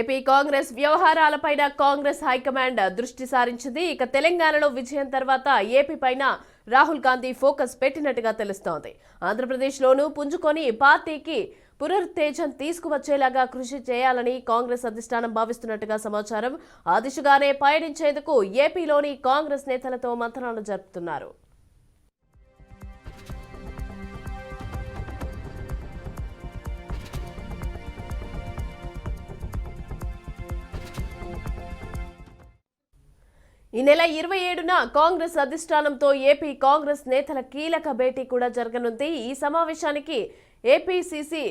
AP Congress వ్యవహారాలపైన Congress high command దృష్టి సారించింది. ఇక తెలంగాణలో విజయం తర్వాత ఏపీ పైన రాహుల్ గాంధీ ఫోకస్ పెట్టినట్టుగా తెలుస్తోంది. ఆంధ్రప్రదేశ్లోనూ పుంజుకొని పార్టీకి పునరుత్తేజం తీసుకువచ్చేలాగా కృషి చేయాలని కాంగ్రెస్ అధిష్టానం భావిస్తున్నట్టుగా సమాచారం. ఆ దిశగానే పయనించేందుకు ఏపీలోని కాంగ్రెస్ నేతలతో మంతనాలు జరుపుతున్నారు. ఈ నెల ఇరవై ఏడున కాంగ్రెస్ అధిష్టానంతో ఏపీ కాంగ్రెస్ నేతల కీలక భేటీ కూడా జరగనుంది. ఈ సమావేశానికి ఏపీసీసీ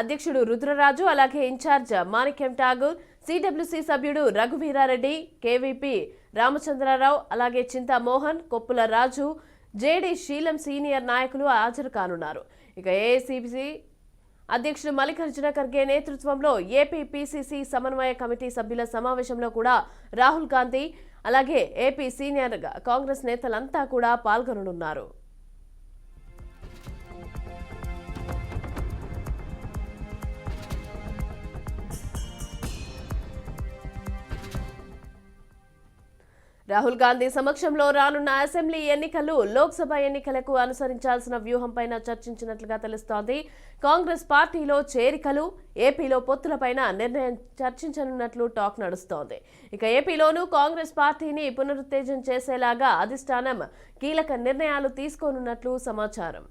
అధ్యక్షుడు రుద్రరాజు అలాగే ఇన్ఛార్జ్ మాణిక్యం ఠాగూర్ సిడబ్ల్యూసీ సభ్యుడు రఘువీరారెడ్డి కేవీపీ రామచంద్రరావు అలాగే చింతా మోహన్ కొప్పుల రాజు జేడీ శీలం సీనియర్ నాయకులు హాజరు కానున్నారు. ఇక ఏఐసిసి అధ్యక్షుడు మల్లికార్జున ఖర్గే నేతృత్వంలో ఏపీ పిసిసి సమన్వయ కమిటీ సభ్యుల సమావేశంలో కూడా రాహుల్ గాంధీ అలాగే ఏపీ సీనియర్ కాంగ్రెస్ నేతలంతా కూడా పాల్గొననున్నారు. రాహుల్ గాంధీ సమక్షంలో రానున్న అసెంబ్లీ ఎన్నికలు లోక్సభ ఎన్నికలకు అనుసరించాల్సిన వ్యూహంపైన చర్చించినట్లుగా తెలుస్తోంది. కాంగ్రెస్ పార్టీలో చేరికలు ఏపీలో పొత్తులపైన నిర్ణయం చర్చించనున్నట్లు టాక్ నడుస్తోంది. ఇక ఏపీలోనూ కాంగ్రెస్ పార్టీని పునరుత్తేజం చేసేలాగా అధిష్టానం కీలక నిర్ణయాలు తీసుకోనున్నట్లు సమాచారం.